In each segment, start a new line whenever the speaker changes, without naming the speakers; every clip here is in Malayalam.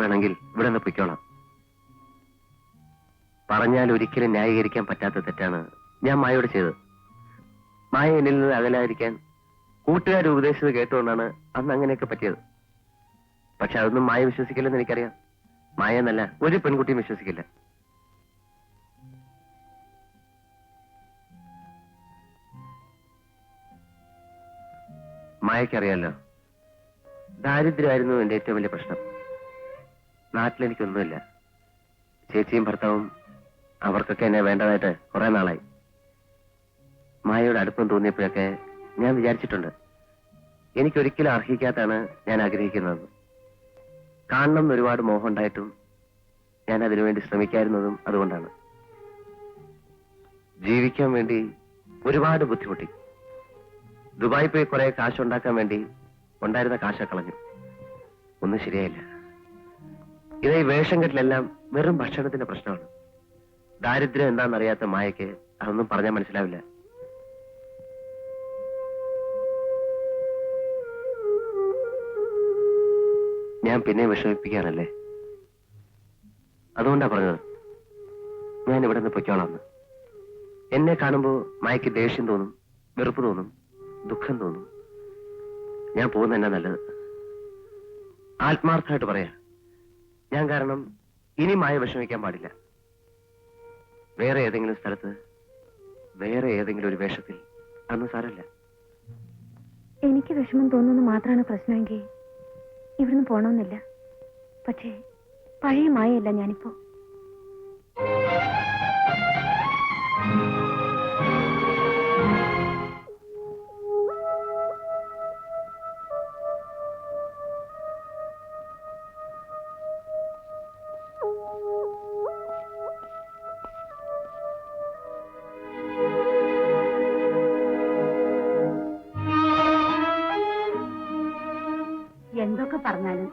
വേണമെങ്കിൽ ഇവിടെ നിന്ന് പൊയ്ക്കോളാം. പറഞ്ഞാൽ ഒരിക്കലും ന്യായീകരിക്കാൻ പറ്റാത്ത തെറ്റാണ് ഞാൻ മായയോട് ചെയ്തത്. മായ എന്നിൽ നിന്ന് അകലായിരിക്കാൻ കൂട്ടുകാർ ഉപദേശിച്ചത് കേട്ടുകൊണ്ടാണ് അന്ന് അങ്ങനെയൊക്കെ പറ്റിയത്. പക്ഷെ അതൊന്നും മായ വിശ്വസിക്കില്ലെന്ന് എനിക്കറിയാം. മായ എന്നല്ല ഒരു പെൺകുട്ടിയും വിശ്വസിക്കില്ല. മായക്കറിയാലോ ദാരിദ്ര്യമായിരുന്നു എന്റെ ഏറ്റവും വലിയ പ്രശ്നം. നാട്ടിലെനിക്കൊന്നുമില്ല. ചേച്ചിയും ഭർത്താവും അവർക്കൊക്കെ എന്നെ വേണ്ടതായിട്ട് കുറെ നാളായി. മായയോട് അടുപ്പം തോന്നിയപ്പോഴൊക്കെ ഞാൻ വിചാരിച്ചിട്ടുണ്ട് എനിക്കൊരിക്കലും അർഹിക്കാത്താണ് ഞാൻ ആഗ്രഹിക്കുന്നത്. കാണണം എന്ന് ഒരുപാട് മോഹം ഉണ്ടായിട്ടും ഞാൻ അതിനുവേണ്ടി ശ്രമിക്കാതിരുന്നതും അതുകൊണ്ടാണ്. ജീവിക്കാൻ വേണ്ടി ഒരുപാട് ബുദ്ധിമുട്ടി. ദുബായി പോയി കുറെ കാശുണ്ടാക്കാൻ വേണ്ടി ഉണ്ടായിരുന്ന കാശ കളഞ്ഞു. ഒന്നും ശരിയായില്ല. ഇത് വേഷം കെട്ടിലെല്ലാം വെറും ഭക്ഷണത്തിന്റെ പ്രശ്നമാണ്. ദാരിദ്ര്യം എന്താണെന്നറിയാത്ത മായക്ക് അതൊന്നും പറഞ്ഞാൽ മനസ്സിലാവില്ല. ഞാൻ പിന്നെ വിഷമിപ്പിക്കാനല്ലേ? അതുകൊണ്ടാ പറഞ്ഞത്. ഞാൻ ഇവിടെ നിന്ന് പൊയ്ക്കോളാന്ന് എന്നെ കാണുമ്പോൾ മായക്ക് ദേഷ്യം തോന്നും വെറുപ്പ് തോന്നും ദുഃഖം തോന്നും. ഞാൻ പോകുന്ന തന്നെ നല്ലത്. ആത്മാർത്ഥമായിട്ട് പറയാ. ഞാൻ കാരണം ഇനി മായ വിഷമിക്കാൻ പാടില്ല. വേറെ ഏതെങ്കിലും സ്ഥലത്ത് വേറെ ഏതെങ്കിലും ഒരു വേഷത്തിൽ അന്ന് സാരല്ല
എനിക്ക് വിഷമം തോന്നുന്നു മാത്രമാണ് പ്രശ്നമെങ്കിൽ ഇവിടുന്ന് പോണമെന്നില്ല. പക്ഷേ പഴയ മായയല്ല ഞാനിപ്പോ.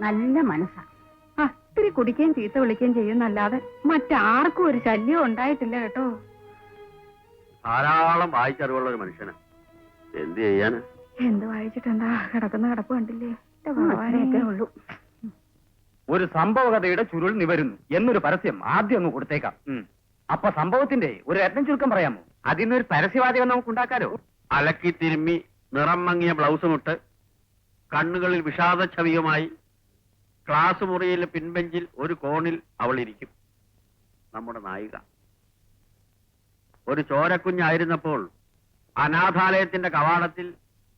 നല്ല മനസ്സാ.
അത്തിരി കുടിക്കുകയും ചീത്ത വിളിക്കുകയും ചെയ്യുന്നല്ലാതെ മറ്റാർക്കും ഒരു ശല്യം ഉണ്ടായിട്ടില്ല കേട്ടോ.
ധാരാളം വായിച്ചറിവുള്ള ഒരു മനുഷ്യനാ. എന്ത് ചെയ്യാന്?
എന്ത് വായിച്ചിട്ടെന്താ? കിടക്കുന്ന കിടപ്പ് കണ്ടില്ലേ? എന്റെ ഭഗവാനേ.
അത്രയൊക്കെ ഉള്ളൂ.
ഒരു സംഭവകഥയുടെ ചുരുൾ നിവരുന്നു. എന്നൊരു പരസ്യം ആദ്യം ഒന്ന് കൊടുത്തേക്കാം. ഉം. അപ്പൊ സംഭവത്തിന്റെ ഒരു രത്നം ചുരുക്കം പറയാമോ? അതിന്നൊരു പരസ്യവാചകം നമുക്ക് ഉണ്ടാക്കാലോ
അലക്കി തിരുമ്മി നിറം മങ്ങിയ ബ്ലൗസുമിട്ട് കണ്ണുകളിൽ വിഷാദ ഛവിയുമായി ക്ലാസ് മുറിയിലെ പിൻബെഞ്ചിൽ ഒരു കോണിൽ അവൾ ഇരിക്കും. നമ്മുടെ നായിക. ഒരു ചോരക്കുഞ്ഞായിരുന്നപ്പോൾ അനാഥാലയത്തിന്റെ കവാടത്തിൽ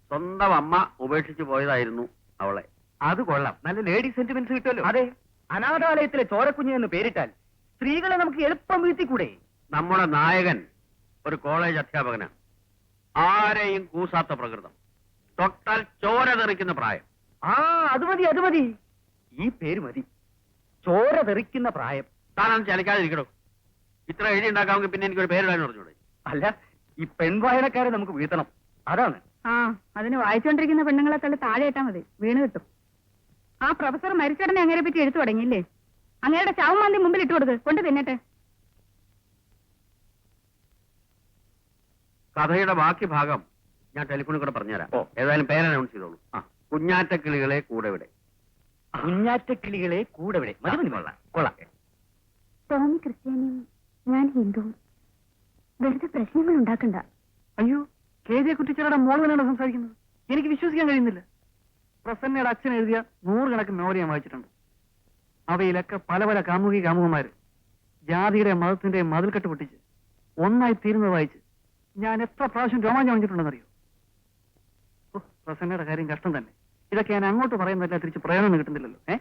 സ്വന്തം അമ്മ ഉപേക്ഷിച്ചു പോയതായിരുന്നു അവളെ.
അത് കൊള്ളാം. നല്ല ലേഡി സെന്റിമെന്റ്സ് കിട്ടുമല്ലോ. അതെ. അനാഥാലയത്തിലെ ചോരക്കുഞ്ഞ് എന്ന് പേരിട്ടാൽ സ്ത്രീകളെ നമുക്ക് എളുപ്പം വീഴ്ത്തിക്കൂടെ
നമ്മുടെ നായകൻ ഒരു കോളേജ് അധ്യാപകനാണ്. ആരെയും കൂസാത്ത പ്രകൃതം. തൊട്ടാൽ ചോര തെറിക്കുന്ന പ്രായം.
ആ അത് മതി അത് മതി. ഈ പേര് മതി. ചോര തെറിക്കുന്ന പ്രായം.
താനാണ് ചലിക്കാതിരിക്കണോ ഇത്ര എഴുതി ഉണ്ടാക്കാമെങ്കിൽ പിന്നെ എനിക്കൊരു പേരിടാൻ പറഞ്ഞൂടെ
അല്ല ഈ പെൺവായനക്കാരെ നമുക്ക് വീഴ്ത്തണം. അതാണ്.
ആ അതിന് വായിച്ചുകൊണ്ടിരിക്കുന്ന പെണ്ണുങ്ങളെ തള്ളി താഴെ ഇട്ടാ മതി. വീണ് കിട്ടും. ആ പ്രൊഫസർ മരിച്ചടനെ അങ്ങനെ പറ്റി എഴുത്തു തുടങ്ങിയില്ലേ? അങ്ങയുടെ ചാവുമാന്തി മുമ്പിൽ ഇട്ട് കൊടുക്ക്. കൊണ്ട് തിന്നട്ടെ.
കഥയുടെ ബാക്കി ഭാഗം ഞാൻ ടെലിഫോണിൽ കൂടെ പറഞ്ഞുതരാം.
ഓ.
ഏതായാലും പേര് അനൗൺസ് ചെയ്തോളൂ. ആ. കുഞ്ഞാറ്റക്കിളികളെ കൂടെ ഇവിടെ
കുഞ്ഞാറ്റക്കിളികളെ കൂടെ വിടെ മതി മതി കൊള്ളാം കൊള്ളാം.
ടോമി ക്രിസ്ത്യാനിയും ഞാൻ ഹിന്ദുവും വെറുതെ പ്രശ്നങ്ങൾ ഉണ്ടാക്കണ്ട.
അയ്യോ കെ ജെ കുട്ടിച്ചാരുടെ മോൾ തന്നെയാണ് സംസാരിക്കുന്നത്? എനിക്ക് വിശ്വസിക്കാൻ കഴിയുന്നില്ല. പ്രസന്നയുടെ അച്ഛൻ എഴുതിയ നൂറുകണക്കിന് നോവൽ ഞാൻ വായിച്ചിട്ടുണ്ട്. അവയിലൊക്കെ പല പല കാമുകി കാമുകന്മാര് ജാതിയുടെ മതത്തിന്റെ മതിൽക്കെട്ട് പൊട്ടിച്ച് ഒന്നായി തീരുന്നത് വായിച്ച് ഞാൻ എത്ര പ്രാവശ്യം രോമാഞ്ചം വാങ്ങിച്ചിട്ടുണ്ടെന്നറിയോ? പ്രസന്നയുടെ കാര്യം കഷ്ടം തന്നെ. ഇതൊക്കെ ഞാൻ അങ്ങോട്ട് പറയുന്നതല്ല തിരിച്ച് പ്രയോജനം കിട്ടുന്നില്ലല്ലോ. ഏ?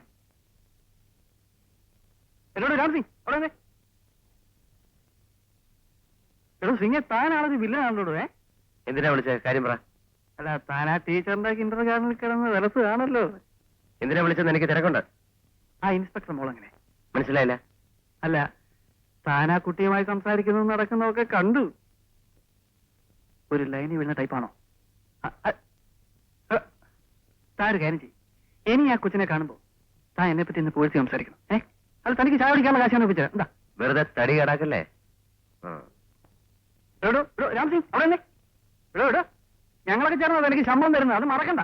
എന്നോട് അവിടെ വന്നേ. എടോ സിംഗെ താനാണത് വില്ലനാണല്ലോ ഏ?
എന്തിനാ വിളിച്ച? കാര്യം പറ.
അല്ല താൻ ആ ടീച്ചറിന്റെ കിൻഡർ ഗാർഡനിൽ കിടന്ന് വിലസ് കാണല്ലോ.
എന്തിനാ വിളിച്ചെന്ന് എനിക്ക് തിരക്കുണ്ട്.
ആ ഇൻസ്പെക്ടർ മോൾ അങ്ങനെ.
മനസ്സിലായില്ല.
അല്ല താൻ ആ കുട്ടിയുമായി സംസാരിക്കുന്നതും നടക്കുന്നതൊക്കെ കണ്ടു. ഒരു ലൈനിൽ വീഴുന്ന ടൈപ്പാണോ താൻ കാര്യം ചെയ്യും. ഇനി ആ കൊച്ചിനെ കാണുമ്പോ താൻ എന്നെ പറ്റി ഇന്ന് പൂഴ്ത്തി സംസാരിക്കണം. ഏ? അത് തനിക്ക് ചായ കുടിക്കാനുള്ള കാശാണ് കൊച്ചു എന്താ?
വെറുതെ തടി കടാക്കല്ലേ?
രാംസിംഗ് അവിടെ ഞങ്ങളൊക്കെ ചേർന്നത് എനിക്ക് ശമ്പളം തരുന്നത്. അത് മറക്കണ്ട.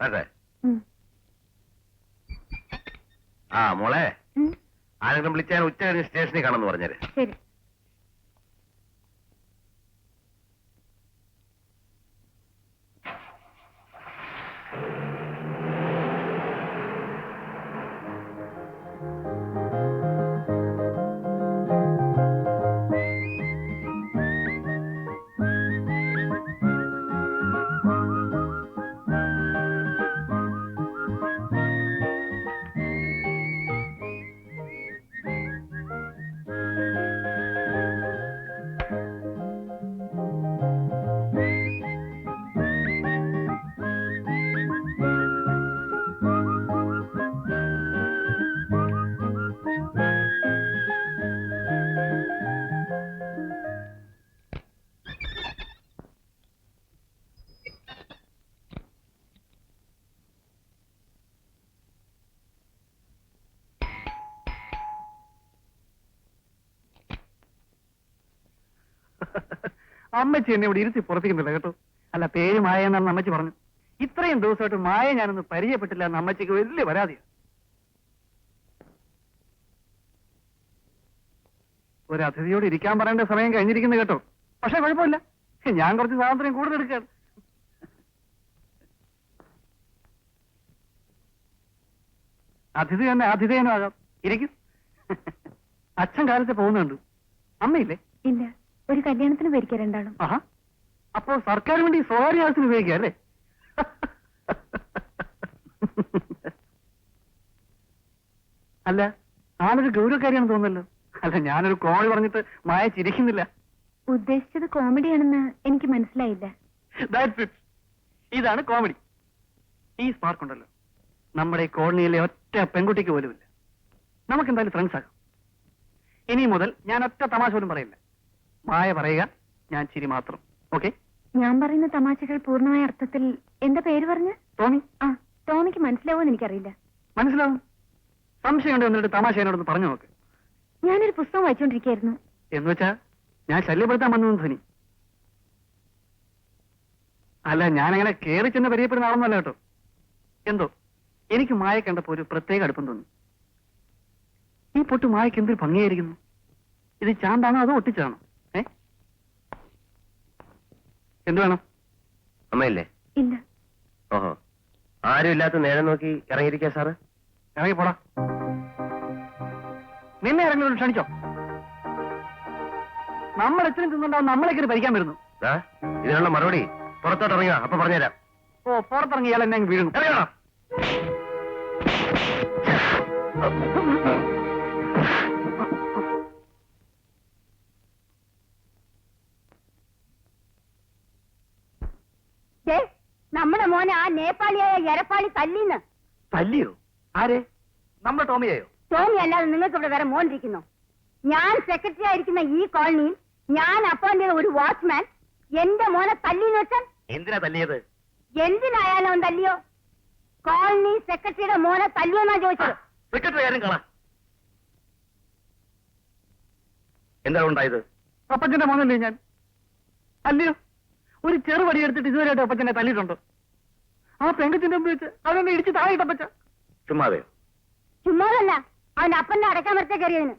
അതെ. ആ മോളെ. ആരെങ്കിലും വിളിച്ചാൽ ഉച്ച കഴിഞ്ഞ് സ്റ്റേഷനിൽ കാണുമെന്ന് പറഞ്ഞേര്.
ശരി.
അമ്മച്ചി എന്നെ ഇവിടെ ഇരുത്തി പുറത്തേക്കുന്നില്ല കേട്ടോ. അല്ല പേര് മായ എന്നാണ് അമ്മച്ചി പറഞ്ഞു ഇത്രയും ദിവസമായിട്ട് മായ ഞാനൊന്ന് പരിചയപ്പെട്ടില്ല എന്ന് അമ്മച്ചിക്ക് വലിയ പരാതിയാണ് ഒരു അതിഥിയോട് ഇരിക്കാൻ പറയേണ്ട സമയം കഴിഞ്ഞിരിക്കുന്നു കേട്ടോ. പക്ഷെ കുഴപ്പമില്ല. ഞാൻ കുറച്ച് സ്വാതന്ത്ര്യം കൂടുതൽ എടുക്കുകയാണ്. അതിഥി തന്നെ ആതിഥേയനും ആകാം ഇരിക്കും. അച്ഛൻ കാലത്ത് പോകുന്നുണ്ട്. അമ്മയില്ലേ?
ഇല്ല. ഒരു കല്യാണത്തിന് രണ്ടാളും.
ആഹാ. അപ്പോ സർക്കാർ വേണ്ടി സ്വകാര്യ ആവശ്യത്തിന് ഉപയോഗിക്കുക അല്ലേ? അല്ല ആളൊരു ഗൗരവക്കാരിയാണെന്ന് തോന്നുന്നല്ലോ. അല്ല ഞാനൊരു കോമഡി പറഞ്ഞിട്ട് മായ ചിരിക്കുന്നില്ല.
ഉദ്ദേശിച്ചത് കോമഡിയാണെന്ന് എനിക്ക് മനസ്സിലായില്ല.
That's it. ഇതാണ് കോമഡി. ഈ സ്പാർക്ക് ഉണ്ടല്ലോ. നമ്മുടെ ഈ കോളനിയിലെ ഒറ്റ പെൺകുട്ടിക്ക് പോലുമില്ല. നമുക്ക് എന്തായാലും ഫ്രണ്ട്സ് ആകാം. ഇനി മുതൽ ഞാൻ ഒറ്റ തമാശ പോലും പറയില്ല. മായ പറയുക ഞാൻ ചിരി മാത്രം. ഓക്കെ
ഞാൻ പറയുന്ന തമാശകൾ പൂർണമായ അർത്ഥത്തിൽ എന്താ പേര് പറഞ്ഞ?
ടോമി
ആ ടോമിക്ക് മനസ്സിലാവുമെന്ന് എനിക്കറിയില്ല.
മനസ്സിലാവും. സംശയമുണ്ട് എന്നിട്ട് തമാശ എന്നോടൊന്ന് പറഞ്ഞു നോക്ക്.
ഞാനൊരു പുസ്തകം വായിച്ചുകൊണ്ടിരിക്കുകയായിരുന്നു
എന്ന് വെച്ചാ ഞാൻ ശല്യപ്പെടുത്താൻ വന്നു ധ്വനി അല്ല ഞാനങ്ങനെ കയറി ചെന്ന് പരിചയപ്പെടുന്ന ആളൊന്നല്ല കേട്ടോ. എന്തോ എനിക്ക് മായ കണ്ടപ്പോ ഒരു പ്രത്യേക അടുപ്പം തോന്നി. ഈ പൊട്ട് മായക്ക് എന്തൊരു ഭംഗിയായിരിക്കുന്നു. ഇത് ചാന്താണോ അതോ ഒട്ടിച്ചാണോ ഏ എന്ത് വേണം?
അമ്മയില്ലേ?
ഇല്ല.
ഓഹോ. ആരും ഇല്ലാത്ത നേരം നോക്കി ഇറങ്ങിയിരിക്കാ സാറ്?
ഇറങ്ങി പോടാ. നിന്നെ ഇറങ്ങി ക്ഷണിച്ചോ. നമ്മൾ എത്രയും തിന്നുണ്ടാവും നമ്മളെ കയറി ഭരിക്കാൻ വരുന്നു.
ഇതിനുള്ള മറുപടി. പുറത്തോട്ട് ഇറങ്ങുക. അപ്പൊ പറഞ്ഞുതരാം.
ഓ പുറത്തിറങ്ങിയാൽ എന്നെ അങ്ങ് വീഴുന്നു
ഇറങ്ങണം
നമ്മുടെ മോനെ ആ നേപ്പാളിയായ എരപ്പാളി തല്ലിന്ന്.
തല്ലിയോ? ആരെ? നമ്മുടെ ടോമിയായോ?
ടോമി അല്ലാതെ നിങ്ങൾക്ക് ഇവിടെ വേറെ മോൻ ഇരിക്കുന്നു ഞാൻ സെക്രട്ടറി ആയിരിക്കുന്ന ഈ കോളനിയിൽ ഞാൻ അപ്പോയിന്റ് ചെയ്ത ഒരു വാച്ച്മാൻ എന്റെ മോനെ തല്ലിന്ന് വെച്ചാൽ
എന്തിനാ തല്ലിയത്?
എന്തിനായാലും അവൻ തല്ലിയോ? കോളനി സെക്രട്ടറിയുടെ മോനെ തല്ലിയോന്നാ ചോദിച്ചത്?
സെക്രട്ടറി ആരും കാണാം. എന്താ ഉണ്ടായത്?
അപ്പച്ചന്റെ മോനല്ലേ ഞാൻ? അല്ലയോ ഒരു ചെറുപടി എടുത്തിട്ട് ഇതുവരെയായിട്ട് അപ്പച്ചനെ തല്ലിയിട്ടുണ്ട്? ആ പെങ്കച്ചിന്റെ മുമ്പ് വെച്ച് അവനെന്നെ ഇടിച്ച് താഴെയിട്ടപ്പച്ച
ചുമ്മാതെയോ?
ചുമ്മാതല്ല. അവന്റെ അപ്പന്റെ അടക്കാൻ മരത്തെ കയറിയതിന്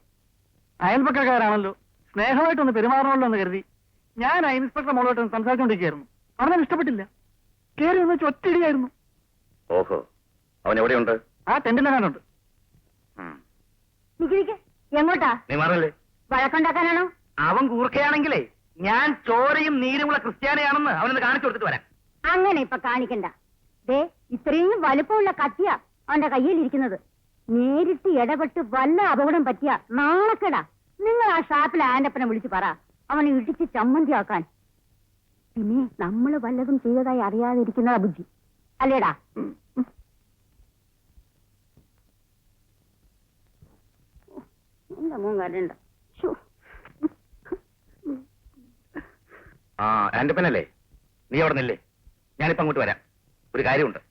അയൽപക്കക്കാരാണല്ലോ. സ്നേഹമായിട്ടൊന്ന് പെരുമാറണമല്ലോ എന്ന് കരുതി ഞാൻ ആ ഇൻസ്പെക്ടർ മോളോട്ട് സംസാരിച്ചുകൊണ്ടിരിക്കുകയായിരുന്നു അവനെ ഇഷ്ടപ്പെട്ടില്ല. കയറി ഒന്ന് ഒറ്റയിടിയായിരുന്നു.
ഓഹോ. അവൻ എവിടെയുണ്ട്?
ആ ടെന്റിലെങ്ങാനുണ്ട്
എങ്ങോട്ടാ?
നീ മാറല്ലേ?
വഴക്കുണ്ടാക്കാനാണോ?
അവൻ കൂർക്കയാണെങ്കിലേ ഞാൻ ചോരയും നീരുമുള്ള ക്രിസ്ത്യാനിയാണെന്ന് അവനൊന്ന് കാണിച്ചു കൊടുത്തിട്ട് വരാം
അങ്ങനെ ഇപ്പൊ കാണിക്കണ്ട ദേ ഇത്രയും വലുപ്പമുള്ള കത്തിയ അവന്റെ കയ്യിൽ ഇരിക്കുന്നത് നേരിട്ട് ഇടപെട്ട് വല്ല അപകടം പറ്റിയ നാളെക്കടാ നിങ്ങൾ ആ ഷാപ്പിലെ ആന്റപ്പനെ വിളിച്ചു പറ അവനെ ഇടിച്ച് ചമ്മന്തിയാക്കാൻ പിന്നെ നമ്മൾ വല്ലതും ചെയ്തതായി അറിയാതിരിക്കുന്നതാ ബുദ്ധി അല്ലേടാ എന്റെ മോൻ കരണ്ട
ആ ആന്റപ്പനല്ലേ നീ അവിടെ നില്ലേ. ഞാനിപ്പോ അങ്ങോട്ട് വരാം. ഒരു കാര്യമുണ്ട്.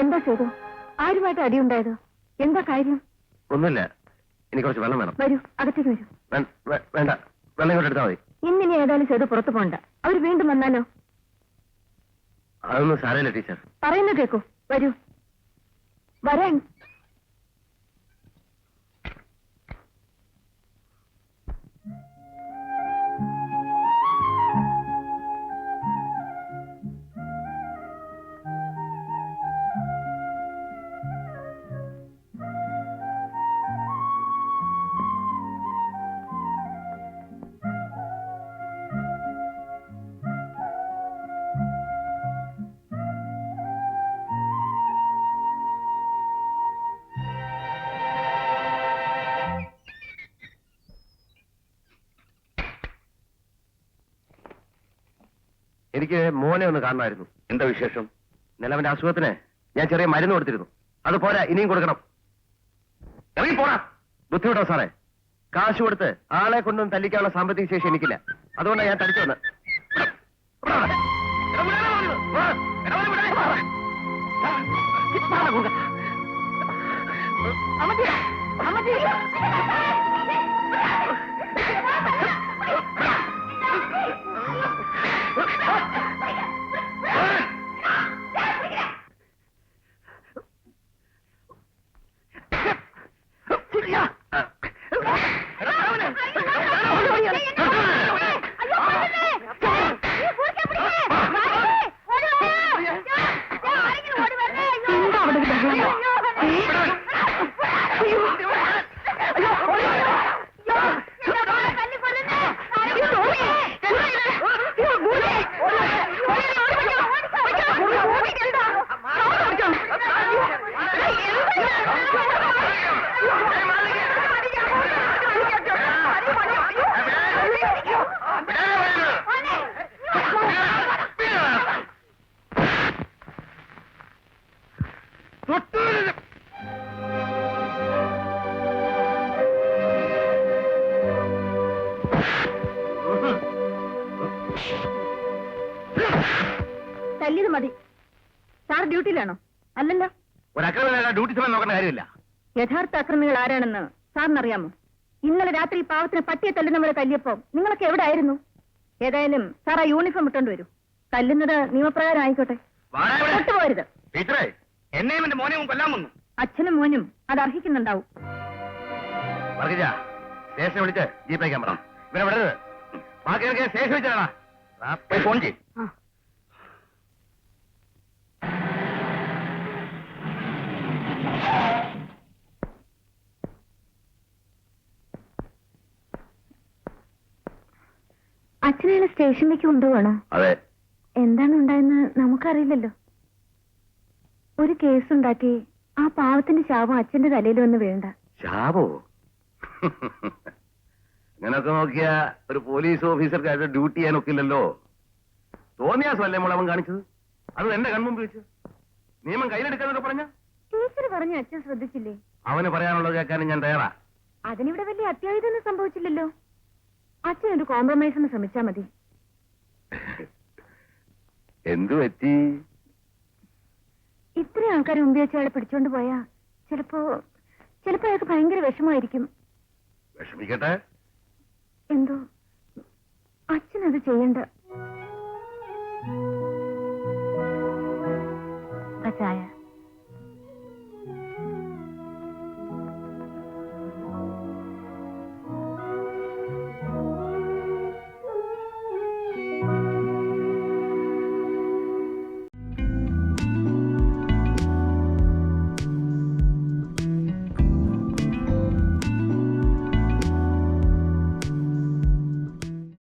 എന്താ ചെയ്തു ആരുമായിട്ട് അടിയുണ്ടായത്? എന്താ കാര്യം?
ഒന്നുമില്ല. എനിക്ക് കുറച്ച് വെള്ളം വേണം.
വരൂ അകത്തേക്ക് വരൂ.
വേണ്ട. വെള്ളം ഇങ്ങോട്ട് എടുത്താൽ മതി.
ഇന്നിനി ഏതായാലും ചെയ്ത് പുറത്തു പോണ്ട. അവർ വീണ്ടും വന്നാലോ?
അതൊന്നും സാരമില്ല ടീച്ചർ.
പറയുന്ന കേക്കൂ. വരൂ. വരാൻ
എനിക്ക് മോനെ ഒന്ന് കാണണമായിരുന്നു. എന്താ വിശേഷം? നിലവന്റെ അസുഖത്തിന് ഞാൻ ചെറിയ മരുന്ന് കൊടുത്തിരുന്നു. അത് പോരാ ഇനിയും കൊടുക്കണം. ഇറങ്ങി പോടാ. ബുദ്ധിമുട്ടോ സാറേ? കാശ് കൊടുത്ത് ആളെ കൊണ്ടും തല്ലിക്കാനുള്ള സാമ്പത്തിക ശേഷി എനിക്കില്ല. അതുകൊണ്ടാണ് ഞാൻ തടിച്ചു വന്നത്.
എന്താ തല്ലിയത് മതി. സാർ ഡ്യൂട്ടിയിലാണോ? അല്ലല്ലോ.
ഒരക്രമ ഡ്യൂട്ടി സമയം നോക്കേണ്ട കാര്യമില്ല.
യഥാർത്ഥ അക്രമികൾ ആരാണെന്ന് സാറിനറിയാമോ? ഇന്നലെ രാത്രി പാവത്തിന് പട്ടിയെ തല്ലുന്നവരെ തല്ലിയപ്പോ നിങ്ങളൊക്കെ എവിടെ ആയിരുന്നു ഏതായാലും സാർ ആ യൂണിഫോം ഇട്ടോണ്ട് വരൂ. തല്ലുന്നത് നിയമപ്രകാരം ആയിക്കോട്ടെ. തൊട്ടുപോരുത്
ടീച്ചറേ എന്നെയും എന്റെ മോനെയും കൊല്ലാൻ വന്നു.
അച്ഛനും മോനും അത് അർഹിക്കുന്നുണ്ടാവും.
വിളിച്ച് പറ. വിടരുത്. സ്റ്റേഷൻ വെച്ചാണ് ഫോൺ ചെയ്യും.
അച്ഛനെ സ്റ്റേഷനിലേക്ക് കൊണ്ടുപോകണോ
അതെ.
എന്താണ് ഉണ്ടായെന്ന് നമുക്കറിയില്ലല്ലോ. ഒരു കേസ് ഉണ്ടാക്കി ആ പാവത്തിന്റെ ശാപം അച്ഛന്റെ തലയിൽ വന്ന് വേണ്ട
ശാപോ? അങ്ങനൊക്കെ നോക്കിയ ഒരു പോലീസ് ഓഫീസർക്ക് അത് ഡ്യൂട്ടി ചെയ്യാനൊക്കില്ലല്ലോ. തോന്നിയാസല്ലേ മോളവൻ കാണിച്ചത്? അത് എന്റെ കൺമുമ്പ് വെച്ച്. നിയമം കയ്യിലെടുക്കാന്നൊക്കെ പറഞ്ഞ?
ടീച്ചർ പറഞ്ഞ അച്ഛൻ ശ്രദ്ധിച്ചില്ലേ?
അവന് പറയാനുള്ളത് കേൾക്കാനും ഞാൻ തയ്യാറാ.
അതിനിവിടെ വലിയ അത്യാഹിതമൊന്നും സംഭവിച്ചില്ലല്ലോ. അച്ഛൻ ഒരു കോംപ്രമൈസിന് ശ്രമിച്ചാ മതി.
എന്തു പറ്റി?
ഇത്രയും ആൾക്കാരെ മുമ്പ് വെച്ച് അയാളെ പിടിച്ചോണ്ട് പോയാ ചിലപ്പോ ചിലപ്പോ അയാൾക്ക് ഭയങ്കര വിഷമായിരിക്കും
വിഷമിക്കട്ടെ.
എന്തോ? അച്ഛനത് ചെയ്യണ്ട. ആ ചായ